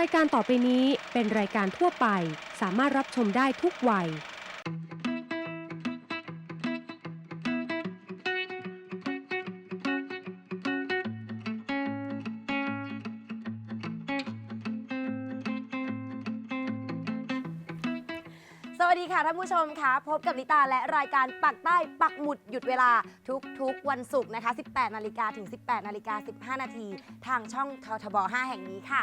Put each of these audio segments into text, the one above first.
รายการต่อไปนี้เป็นรายการทั่วไป สามารถรับชมได้ทุกวัย สวัสดีค่ะท่านผู้ชมค่ะ พบกับลิตาและรายการปักใต้ปักหมุดหยุดเวลาทุกๆ วันศุกร์นะคะ 18 นาฬิกาถึง 18 นาฬิกา 15 นาที ทางช่องททบ 5 แห่งนี้ค่ะ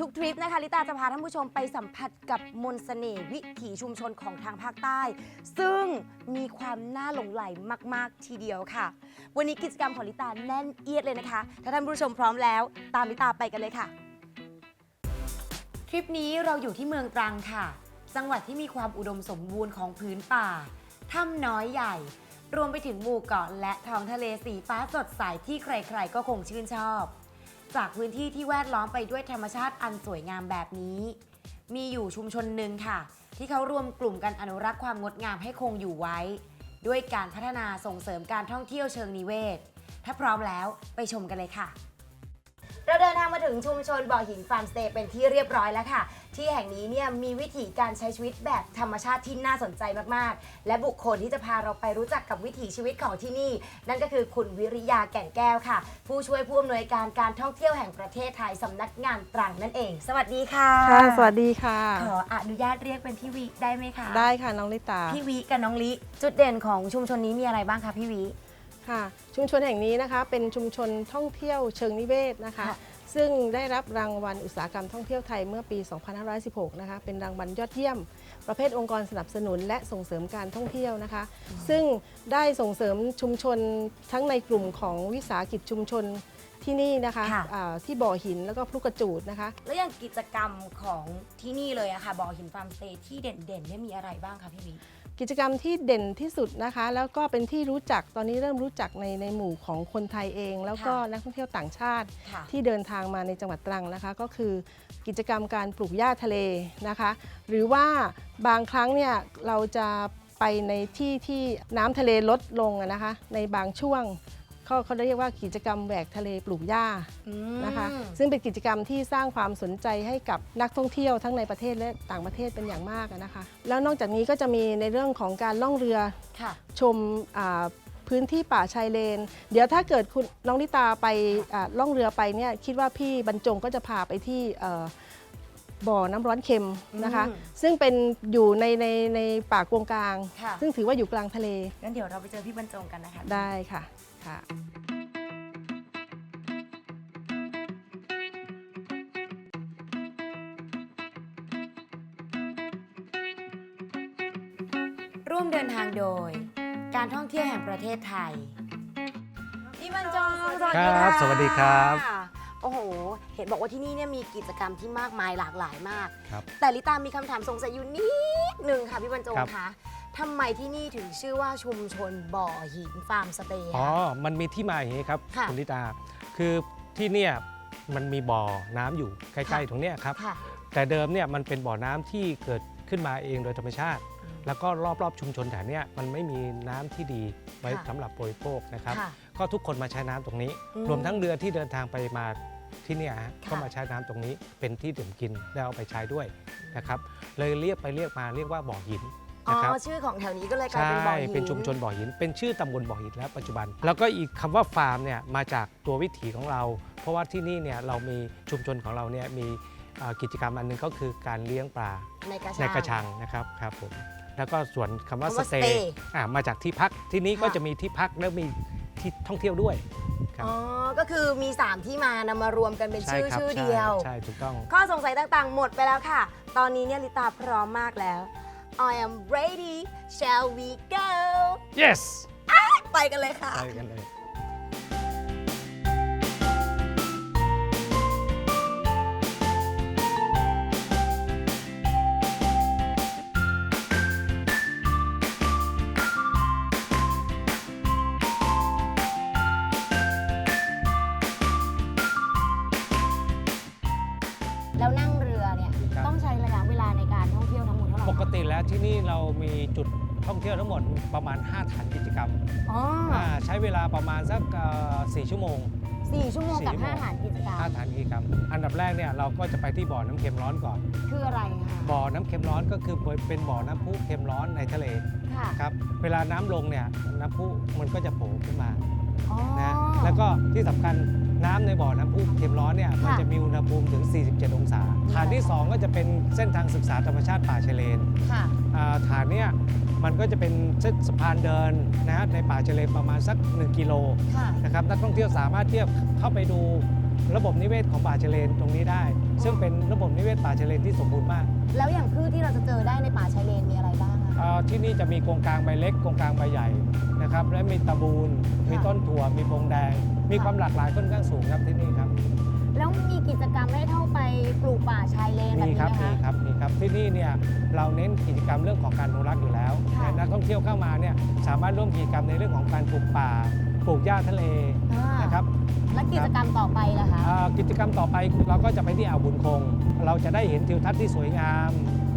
ทุกทริปนะคะลิตาจะพาท่านผู้ชมไปสัมผัสกับมนต์เสน่ห์วิถีชุมชนของทางภาคใต้ ซึ่งมีความน่าหลงไหลมาก ๆ ทีเดียวค่ะ วันนี้กิจกรรมของลิตาแน่นเอียดเลยนะคะ ถ้าท่านผู้ชมพร้อมแล้ว ตามลิตาไปกันเลยค่ะ ทริปนี้เราอยู่ที่เมืองตรังค่ะ จังหวัดที่มีความอุดมสมบูรณ์ของพื้นป่าถ้ำน้อยใหญ่ รวมไปถึงหมู่เกาะและท้องทะเลสีฟ้าสดใสที่ใคร ๆ ก็คงชื่นชอบ จากพื้นที่ที่แวดล้อมไปด้วยธรรมชาติอันสวยงามแบบนี้ มีอยู่ชุมชนหนึ่งค่ะ ที่เขารวมกลุ่มกันอนุรักษ์ความงดงามให้คงอยู่ไว้ ด้วยการพัฒนาส่งเสริมการท่องเที่ยวเชิงนิเวศ ถ้าพร้อมแล้วไปชมกันเลยค่ะ เราเดินทางมาถึงชุมชนบ่อหินฟาร์มสเตย์เป็นที่เรียบร้อยแล้วค่ะ ที่แห่งนี้เนี่ยมีวิถีการใช้ชีวิตแบบธรรมชาติที่น่าสนใจมากๆ และบุคคลที่จะพาเราไปรู้จักกับวิถีชีวิตของที่นี่ นั่นก็คือคุณวิริยาแก่นแก้วค่ะ ผู้ช่วยผู้อำนวยการการท่องเที่ยวแห่งประเทศไทยสำนักงานตรังนั่นเอง สวัสดีค่ะค่ะสวัสดีค่ะ ขออนุญาตเรียกเป็นพี่วิได้ไหมคะได้ค่ะน้องลิตาพี่วิกับน้องลิจุดเด่นของชุมชนนี้มีอะไรบ้างคะพี่วิ ค่ะชุมชนแห่งนี้นะคะเป็นชุมชนท่องเที่ยวเชิงนิเวศนะคะ ค่ะ ซึ่งได้รับรางวัลอุตสาหกรรมท่องเที่ยวไทยเมื่อปี 2516 นะคะเป็นรางวัลยอดเยี่ยม ประเภทองค์กรสนับสนุน และส่งเสริมการท่องเที่ยวนะคะ ซึ่งได้ส่งเสริมชุมชนทั้งในกลุ่มของวิสาหกิจชุมชนที่นี่นะคะค่ะ อ่าที่บ่อหินแล้วก็พลุกระจูดนะคะ แล้วอย่างกิจกรรมของที่นี่เลยอะค่ะบ่อหินฟาร์มสเตย์ที่เด่นๆเนี่ยมีอะไรบ้างคะพี่วิกิ จกรรมที่เด่นที่สุดนะคะ แล้วก็เป็นที่รู้จักตอนนี้เริ่มรู้จักในในหมู่ของคนไทยเอง แล้วก็ค่ะนักท่องเที่ยวต่างชาติ ค่ะ ที่เดินทางมาในจังหวัดตรังนะคะ ก็คือกิจกรรมการปลูกหญ้าทะเลนะคะ หรือว่าบางครั้งเนี่ยเราจะไปในที่ที่น้ำทะเลลดลงอะนะคะ ในบางช่วง เขาเขาเรียกว่ากิจกรรมแหวกทะเลปลูกหญ้านะคะอืมซึ่งเป็นกิจกรรมที่สร้างความสนใจให้กับนักท่องเที่ยวทั้งในประเทศและต่างประเทศเป็นอย่างมากอะนะคะ แล้วนอกจากนี้ก็จะมีในเรื่องของการล่องเรือค่ะชมอ่าพื้นที่ป่าชายเลน เดี๋ยวถ้าเกิดคุณน้องนิตาไปอ่าล่องเรือไปเนี่ยคิดว่าพี่บรรจงก็จะพาไปที่เอ่อบ่อน้ำร้อนเค็มนะคะอืมซึ่งเป็นอยู่ในในในป่ากงกลางค่ะซึ่งถือว่าอยู่กลางทะเลงั้นเดี๋ยวเราไปเจอพี่บรรจงกันนะคะ ได้ค่ะ ค่ะร่วมเดินทางโดย การท่องเที่ยวแห่งประเทศไทยพี่บรรจงสวัสดีครัค่ะบสวัสดีครับโอ้โห เห็นบอกว่าที่นี่เนี่ยมีกิจกรรมที่มากมายหลากหลายมาก ครับ แต่ลิตามีคำถามสงสัยอยู่นิดหนึ่งค่ะพี่บรรจงครับ คะ ทำไมที่นี่ถึงชื่อว่าชุมชนบ่อหินฟาร์มสเตย์อ๋อ คะ มันมีที่มาอย่างนี้ครับค่ะ ณลิตา คือที่เนี่ยมันมีบ่อน้ำอยู่ใกล้ค่ะๆตรงเนี้ยครับ ค่ะ แต่เดิมเนี่ยมันเป็นบ่อน้ำที่เกิดขึ้นมาเองโดยธรรมชาติแล้วก็รอบๆชุมชนแถวเนี้ยมันไม่มีน้ำที่ดีไว้ค่ะ สำหรับบริโภคนะครับ ค่ะ ก็ทุกคนมาใช้น้ำตรงนี้ อืมรวมทั้งเรือที่เดินทางไปมาที่เนี่ยฮะค่ะ ก็มาใช้น้ำตรงนี้เป็นที่ดื่มกินแล้วเอาไปใช้ด้วยนะครับ เลยเรียกไปเรียกมาเรียกว่าบ่อหิน อ๋อนะครับ ชื่อของแถวนี้ก็เลยกลายใช่เป็นบ่อหิน เป็นชุมชนบ่อหิน เป็นชื่อตำบลบ่อหินแล้วปัจจุบัน แล้วก็อีกคำว่าฟาร์มเนี่ยมาจากตัววิถีของเรา เพราะว่าที่นี่เนี่ยเรามีชุมชนของเราเนี่ยมีเอ่อกิจกรรมอันหนึงก็คือการเลี้ยงปลาในกระชัง ในกระชังนะครับครับผมแล้วก็ส่วนคำว่าคำสว่าเต stay ย์อ่ามาจากที่พักที่นี้ก็ค่ะ จะมีที่พักแล้วมีที่ท่องเที่ยวด้วย ครับ อ๋อ ก็คือมี 3 ที่มานำมารวมกันเป็นชื่อครับชื่อใเดียว ใช่ถูกต้อง ข้อสงสัยต่างๆ หมดไปแล้วค่ะ ตอนนี้เนี่ยลิตาพร้อมมากแล้ว I am ready shall we go yes ไปกันเลยค่ะ ไปกันเลย ที่นี่เรามีจุดท่องเที่ยวทั้งหมดประมาณ 5 ฐานกิจกรรมอ๋ออ่าใช้เวลาประมาณสักเอ่อ4ชั่วโมง4ชั่วโมงกับสี่ชั่วโมง5ฐานกิจกรรมท่าฐานกิจกรรม อันดับแรกเนี่ยเราก็จะไปที่บ่อน้ำเค็มร้อนก่อน คืออะไรคะบ่อน้ำเค็มร้อนก็คือเป็นบ่อน้ำพุเค็มร้อนในทะเลค่ะครับ เวลาน้ำลงเนี่ยน้ำพุมันก็จะโผล่ขึ้นมา อ๋อนะแล้วก็ที่สำคัญ น้ำในบ่อน้ำพุเค็มร้อนเนี่ยมันค่ะจะมีอุณหภูมิถึง 47 องศา ฐานที่ 2 ก็จะเป็นเส้นทางศึกษาธรรมชาติป่าชายเลนค่ะอ่าฐานเนี่ยมันก็จะเป็นเส้นสะพานเดินนะฮะในป่าชายเลนประมาณสัก 1 กิโลค่ะนะครับนักท่องเที่ยวสามารถเที่ยวเข้าไปดูระบบนิเวศของป่าชายเลนตรงนี้ได้ ซึ่งเป็นระบบนิเวศป่าชายเลนที่สมบูรณ์มาก แล้วอย่างพืชที่เราจะเจอได้ในป่าชายเลนมีอะไรบ้างอะอ่า ที่นี่จะมีโกงกลางใบเล็กโกงกลางใบใหญ่นะครับและมีตะบูนมีต้นถั่วมีพงแดง มีความหลากหลายค่อนข้างสูงครับที่นี่ครับแล้วมีกิจกรรมให้เข้าไปปลูกป่าชายเลนแบบมีนี้ครับไหมมีคะครับมีครับที่นี่เนี่ยเราเน้นกิจกรรมเรื่องของการอนุรักษ์อยู่แล้วค่ะนักท่องเที่ยวเข้ามาเนี่ยสามารถร่วมกิจกรรมในเรื่องของการปลูกป่าปลูกหญ้าทะเลอ่านะครับและกิจกรรมต่อไปล่ะคะอ่ากิจกรรมต่อไปเราก็จะไปที่อ่าวบุญคง เราจะได้เห็นทิวทัศน์ที่สวยงาม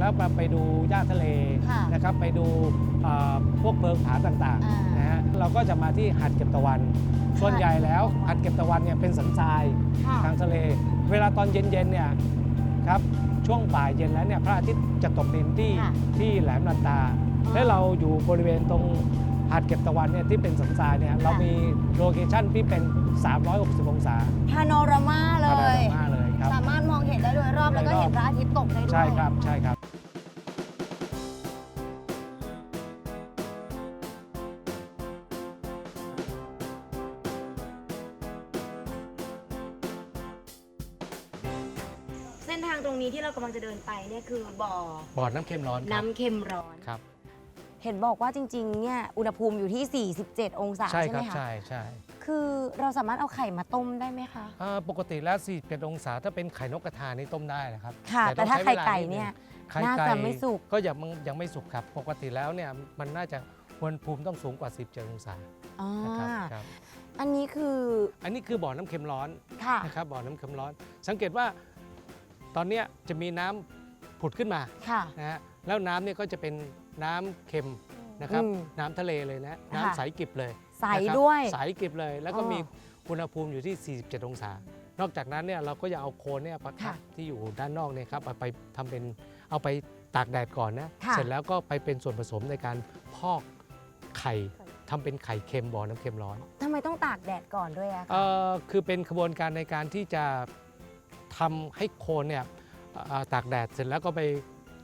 แล้วมาไปดูหญ้าทะเลค่ะนะครับไปดูอ่าพวกเพิงผาต่างอ่าๆนะฮะเราก็จะมาที่หาดเก็บตะวัน ส่วนใหญ่แล้วหาดเก็บตะวันเนี่ยเป็นสันทรายค่ะทางทะเล เวลาตอนเย็นๆเนี่ยครับช่วงบ่ายเย็นแล้วเนี่ยพระอาทิตย์จะตกดินที่ค่ะที่แหลมลันตาอ๋อและเราอยู่บริเวณตรงหาดเก็บตะวันเนี่ยที่เป็นสันทรายเนี่ยเรามีโลเคชั่นที่เป็น 360 องศาพาโนรามาเลพาโนรายมาเลยครับสามารถมองเห็นได้โดยรอบแล้วก็โดยรอบเห็นพระอาทิตย์ตกได้ด้วยใช่ครับใช่ครับ นทางตรงนี้ที่เรากำลังจะเดินไปเนี่ยคือบ่อบ่อน้ำเค็มร้อนครับน้ำเค็มร้อน ครับ เห็นบอกว่าจริงๆ เนี่ยอุณหภูมิอยู่ที่ 47 องศาใช่ใช่คไหรัมบคะ ใช่ใช่คือเราสามารถเอาไข่มาต้มได้ไหมคะ อ่าปกติแล้ว41องศาถ้าเป็นไข่นกกระทานี่ต้มได้นะครับค่ะแต่องถ้าใช้ไข่วลไก่ดงเนี่ยไข่น่าไก่จะไม่สุก ก็ยังยังไม่สุกครับ ปกติแล้วเนี่ยมันน่าจะอุณหภูมิต้องสูงกว่า17องศาอ่านะครับครับ อันนี้คือ อันนี้คือบ่อน้ำเค็มร้อนค่ะ นะครับบ่อน้ำเค็มร้อน สังเกตว่า ตอนเนี้ยจะมีน้ำผุดขึ้นมาค่ะ นะฮะแล้วน้ำเนี่ยก็จะเป็นน้ำเค็มนะครับ อืมน้ำทะเลเลยนะน้ำค่ะ ใสกริบเลยใสนะครับด้วย ใสกริบเลย แล้วก็อ๋อมีอุณหภูมิอยู่ที่ 47 องศา นอกจากนั้นเนี่ยเราก็จะเอาโคนเนี่ยประทัค่ะบที่อยู่ด้านนอกเนี่ยครับเอาไปทำเป็นเอาไปตากแดดก่อนนะค่ะ เสร็จแล้วก็ไปเป็นส่วนผสมในการพอกไข่ทำเป็นไข่เค็มบ่อน้ำเค็มร้อน ทำไมต้องตากแดดก่อนด้วยอะคะ เอ่อคือเป็นขบวนการในการที่จะ ทำให้โคนเนี่ยเอ่อตากแดดเสร็จแล้วก็ไป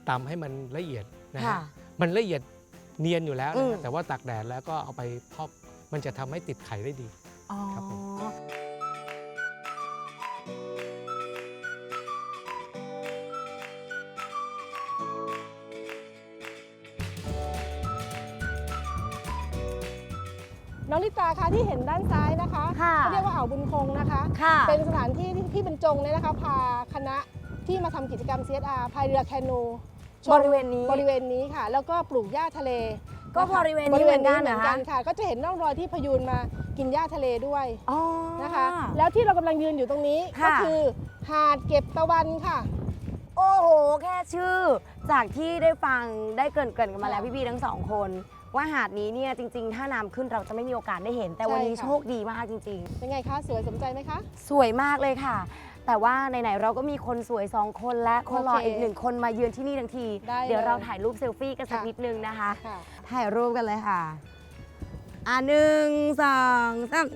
ตำให้มันละเอียดนะค่ะฮะมันละเอียดเนียนอยู่แล้วอืนะมฮะแต่ว่าตากแดดแล้วก็เอาไปพอกมันจะทำให้ติดไข่ได้ดีอ๋อครับผม น้องลิตาคะที่เห็นด้านซ้ายนะคะค่ะ เขาเรียกว่าอ่าวบุญคงนะคะ ค่ะเป็นสถานที่ที่พี่บรรจงเนี่ยนะคะพาคณะที่มาทำกิจกรรม CSR พายเรือแคนูชมบริเวณนี้ บริเวณนี้ค่ะ แล้วก็ปลูกหญ้าทะเลก็ะคะบริเวณนี้เหมือนกันเหมือนกันนะคะ ค่ะ ก็จะเห็นร่องรอยที่พยูนมากินหญ้าทะเลด้วยอ๋อ นะคะ แล้วที่เรากำลังยืนอยู่ตรงนี้ก็ค่ะ คือหาดเก็บตะวันค่ะ โอ้โห แค่ชื่อ จากที่ได้ฟังได้เกรินเกรินกันมาแล้วค่ะ พี่ๆทั้งสองคน ว่าหาดนี้เนี่ยจริง ๆ ถ้าน้ำขึ้นเราจะไม่มีโอกาสได้เห็น แต่วันนี้ใช่ค่ะ โชคดีมากจริง เป็นไงคะสวยสมใจไหมคะ ๆ สวยมากเลยค่ะ แต่ว่าไหนๆเราก็มีคนสวยสองคนและคนหล่อโอเคอีกหนึ่งคนมาเยือนที่นี่ทั้งที ได้เดี๋ยวเลยเราถ่ายรูปเซลฟี่กันสักค่ะ นิดนึงนะคะ ค่ะ ถ่ายรูปกันเลยค่ะ อะหนึ่งสองสาม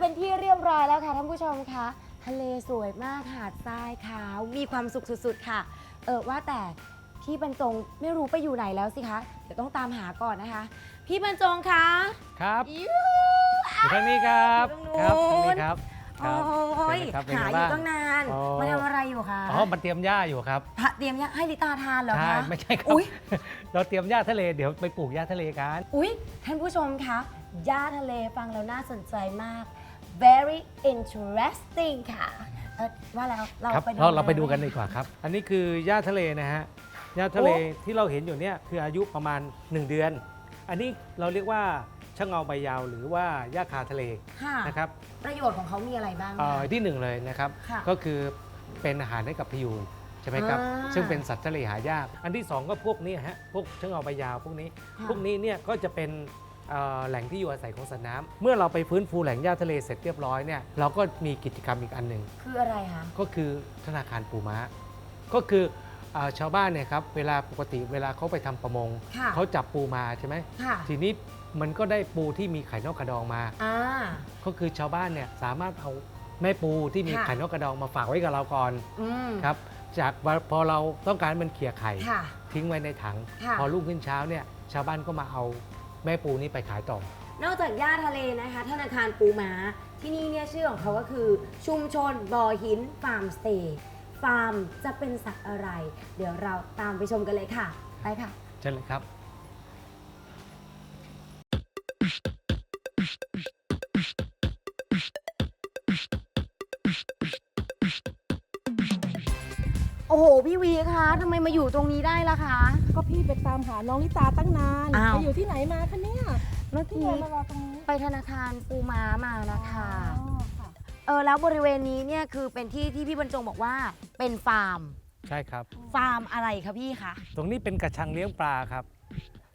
เป็นที่เรียบร้อยแล้วค่ะท่านผู้ชมคะทะเลสวยมากหาดทรายขาว มีความสุขสุดๆค่ะ เออว่าแต่พี่บรรจงไม่รู้ไปอยู่ไหนแล้วสิคะเดี๋ยวต้องตามหาก่อนนะคะ พี่บรรจงคะครับยูอยู่ทางนี้ครับอยู่ครับตรงนู้นทางนี้ครับครับโอ้ยเชิญเลยครับเป็นหาไงอยู่บ้างตั้งนานอ๋อมาทำอะไรอยู่คะอ๋อมันเตรียมหญ้าอยู่ครับพระเตรียมยาให้ลิตาทานเหรอใช่คะไม่ใช่ครับอุ๊ยเราเตรียมหญ้าทะเลเดี๋ยวไปปลูกหญ้าทะเลกันอุ๊ยท่านผู้ชมคะย่าทะเลฟังแล้วน่าสนใจมาก very interesting ค่ะเออว่าแล้วเราครับไปดูเราเราไปดูกันเลยดีกว่าครับ อันนี้คือหญ้าทะเลนะฮะหญ้าทะเลโอ้ที่เราเห็นอยู่เนี่ยคืออายุประมาณ 1 เดือน อันนี้เราเรียกว่าชะเงาใบยาวหรือว่าหญ้าคาทะเลค่ะนะครับประโยชน์ของเขามีอะไรบ้างเอ่อคะที่หนึ่งเลยนะครับ ค่ะก็คือเป็นอาหารให้กับพยูนใช่ไหมครับ อ่าซึ่งเป็นสัตว์ทะเลหายาก อันที่สองก็พวกนี้ฮะพวกชะเงาใบยาวพวกนี้ ค่ะ พวกนี้เนี่ยก็จะเป็นเอ่อ แหล่งที่อยู่อาศัยของสัตว์น้ำเมื่อเราไปฟื้นฟูแหล่งหญ้าทะเลเสร็จเรียบร้อยเนี่ยเราก็มีกิจกรรมอีกอันหนึ่งคืออะไรคะ ก็คือธนาคารปูม้า ก็คือเออชาวบ้านเนี่ยครับเวลาปกติเวลาเขาไปทำประมง ค่ะเขาจับปูมาใช่ไหมค่ะ ทีนี้มันก็ได้ปูที่มีไข่นกกระดองมา อ่า ก็คือชาวบ้านเนี่ยสามารถเอาแม่ปูที่มีค่ะ ไข่นกกระดองมาฝากไว้กับเราก่อนอืมครับจากว่าพอเราต้องการให้มันเขี่ยไข่ ค่ะ ทิ้งไว้ในถัง ค่ะ พอรุ่งขึ้นเช้าเนี่ยชาวบ้านก็มาเอา แม่ปูนี้ไปขายต่อ นอกจากย่าทะเลนะคะ ธนาคารปูม้าที่นี่เนี่ยชื่อของเขาก็คือ ชุมชนบ่อหินฟาร์มสเตย์ฟาร์มจะเป็นสัตว์อะไร เดี๋ยวเราตามไปชมกันเลยค่ะ ไปค่ะ เช่นเลยครับ อ้โห พี่วีคะทำไมมาอยู่ตรงนี้ได้ล่ะคะ ก็พี่ไปตามหาน้องลิตาตั้งนานอ้าว ไปอยู่ที่ไหนมาคะเนี่ยเมื่อที่กี้เดินมารอตรงนี้ไปธนาคารปูม้ามานะคะ อ๋อค่ะ เออแล้วบริเวณนี้เนี่ยคือเป็นที่ที่พี่บรรจงบอกว่าเป็นฟาร์ม ใช่ครับ ฟาร์มอะไรคะพี่คะตรงนี้เป็นกระชังเลี้ยงปลาครับ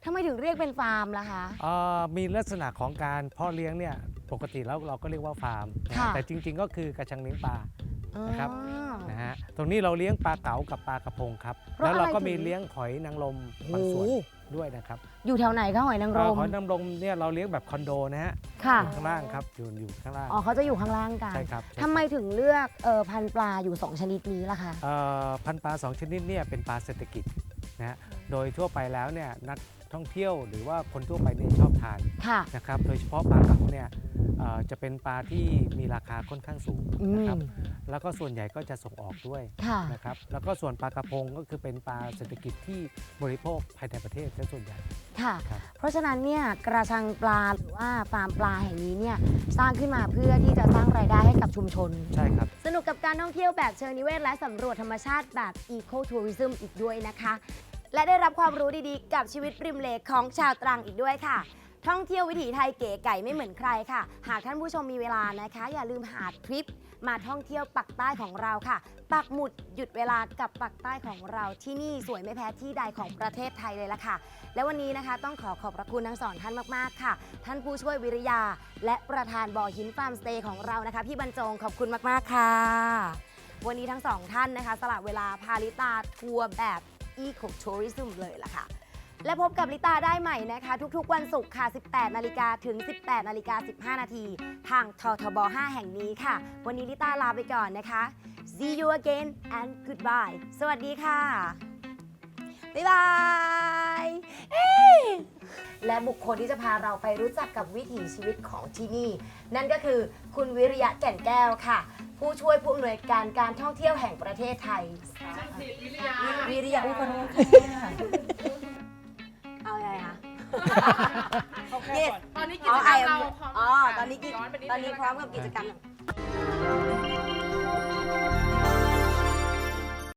ทำไมถึงเรียกเป็นฟาร์มล่ะคะ เอ่อมีลักษณะของการเพาะเลี้ยงเนี่ยปกติแล้วเราก็เรียกว่าฟาร์มนะค่ะ แต่จริง ๆ ก็คือกระชังเลี้ยงปลา นะครับอ๋อนะฮะ ตรงนี้เราเลี้ยงปลาเก๋ากับปลากระพงครับ เพราะแล้วเราก็อะไรถึง มีเลี้ยงหอยนางรมบางส่วนโอ้ด้วยนะครับอยู่แถวไหนคะหอยนางรเอ่อมหอยนางรมเนี่ยเราเลี้ยงแบบคอนโดนะฮะค่ะ อยู่ข้างล่างครับ อยู่อยู่ข้างล่าง อ๋อเขาจะอยู่ข้างล่างกัน ใช่ครับใช่ทำไมถึงเลือกเอ่อพันธุ์ปลาอยู่ 2 ชนิดนี้ล่ะคะ เอ่อพันธุ์ปลาสองชนิดเนี่ยเป็นปลาเศรษฐกิจนะฮะ โดยทั่วไปแล้วเนี่ยนักท่องเที่ยวหรือว่าคนทั่วไปเนี่ยชอบทานค่ะ นะครับ โดยเฉพาะปลาเก๋าเนี่ยเอ่อจะเป็นปลาที่มีราคาค่อนข้างสูงอืนะครับมแล้วก็ส่วนใหญ่ก็จะส่งออกด้วยค่ะ นะครับ แล้วก็ส่วนปลากระพงก็คือเป็นปลาเศรษฐกิจที่บริโภคภายในประเทศซะส่วนใหญ่ ค่ะ ครับ เพราะฉะนั้นเนี่ยกระชังปลาหรือว่าฟาร์มปลาแห่งนี้เนี่ยสร้างขึ้นมาเพื่อที่จะสร้างรายได้ให้กับชุมชน ใช่ครับ สนุกกับการท่องเที่ยวแบบเชิงนิเวศและสำรวจธรรมชาติแบบ Eco Tourism อีกด้วยนะคะ และได้รับความรู้ดีๆ กับชีวิตริมเลของชาวตรังอีกด้วยค่ะ ท่องเที่ยววิถีไทยเก๋ไก่ไม่เหมือนใครค่ะ หากท่านผู้ชมมีเวลานะคะ อย่าลืมหาทริปมาท่องเที่ยวปักใต้ของเราค่ะ ปักหมุดหยุดเวลากับปักใต้ของเราที่นี่สวยไม่แพ้ที่ใดของประเทศไทยเลยละค่ะ และวันนี้นะคะต้องขอขอบพระคุณทั้งสองท่านมากๆค่ะ ท่านผู้ช่วยวิริยา และประธานบ่อหินฟาร์มสเตย์ของเรานะคะ พี่บรรจงขอบคุณมากๆค่ะ วันนี้ทั้งสองท่านนะคะ สละเวลาพาลิตาทัวร์แบบ Eco Tourism เลยล่ะค่ะ และพบกับลิตาได้ใหม่นะคะ ทุกๆวันศุกร์ค่ะ 18 นาฬิกาถึง 18 นาฬิกา 15 นาที ทางททบ 5 แห่งนี้ค่ะ วันนี้ลิตาลาไปก่อนนะคะ see you again and goodbye สวัสดีค่ะ บ๊ายบายเอ้ย และบุคคลที่จะพาเราไปรู้จักกับวิถีชีวิตของที่นี่ นั่นก็คือคุณวิริยะแก่นแก้วค่ะ ผู้ช่วยผู้อำนวยการการท่องเที่ยวแห่งประเทศไทย วิริยะอุปนค่ะเอาไงคะ yes ตอนนี้กิอ๋จอกรร I ม am เราพร้อมอ๋อค่ะตอนนี้กิจย้อนไปนิดตอนนี้นึงพร้อมกับกิจกรรม